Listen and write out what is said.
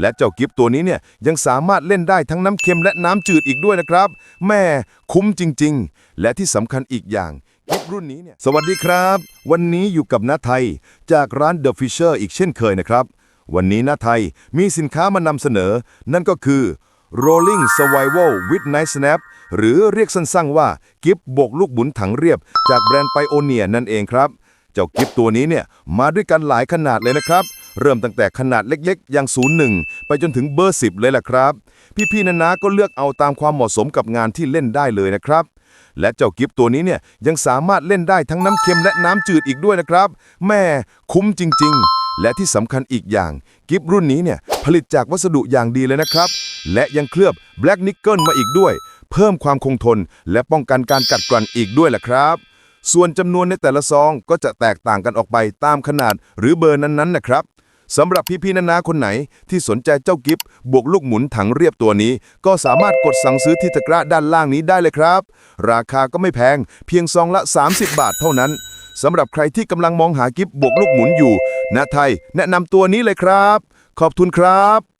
และเจ้ากิฟตัวนี้เนี่ยยังสามารถเล่นได้ทั้งน้ำเค็มและน้ำจืดอีกด้วยนะครับ แม่คุ้มจริง ๆ และที่สำคัญอีกอย่างกิฟรุ่นนี้เนี่ยสวัสดีครับ วันนี้อยู่กับน้าไทย จากร้าน The Fisher อีกเช่นเคยนะครับ วันนี้น้าไทยมีสินค้ามานำเสนอ นั่นก็คือ Rolling Survival with Night Snap หรือเรียกสั้นๆว่ากิฟบกลูกบุนถังเรียบ จากแบรนด์ไ o โอเนียนั่นเองครับ เจ้ากิฟตัวนี้เนี่ยมาด้วยกันหลายขนาดเลยนะครับ เริ่มตั้งแต่ขนาดเล็กๆ อย่าง 01 ไปจนถึงเบอร์ 10 เลยแหละครับ พี่ๆนานาก็เลือกเอาตามความเหมาะสมกับงานที่เล่นได้เลยนะครับ และเจ้ากิฟตัวนี้เนี่ยยังสามารถเล่นได้ทั้งน้ำเค็มและน้ำจืดอีกด้วยนะครับ แม่คุ้มจริง ๆ และที่สำคัญอีกอย่าง กิฟรุ่นนี้เนี่ยผลิตจากวัสดุอย่างดีเลยนะครับ และยังเคลือบแบล็กนิกเกิลมาอีกด้วย เพิ่มความคงทน และป้องกันการกัดกร่อนอีกด้วยแหละครับส่วนจำนวนในแต่ละซองก็จะแตกต่างกันออกไปตามขนาดหรือเบอร์นั้นๆนะครับ สำหรับพี่ๆนานาคนไหนที่สนใจเจ้ากิฟบวกลูกหมุนถังเรียบตัวนี้ ก็สามารถกดสั่งซื้อที่ตะกร้าด้านล่างนี้ได้เลยครับ ราคาก็ไม่แพง เพียงซองละ 30 บาทเท่านั้นสำหรับใครที่กำลังมองหากิฟบวกลูกหมุนอยู่ณไทย แนะนำตัวนี้เลยครับ ขอบคุณครับ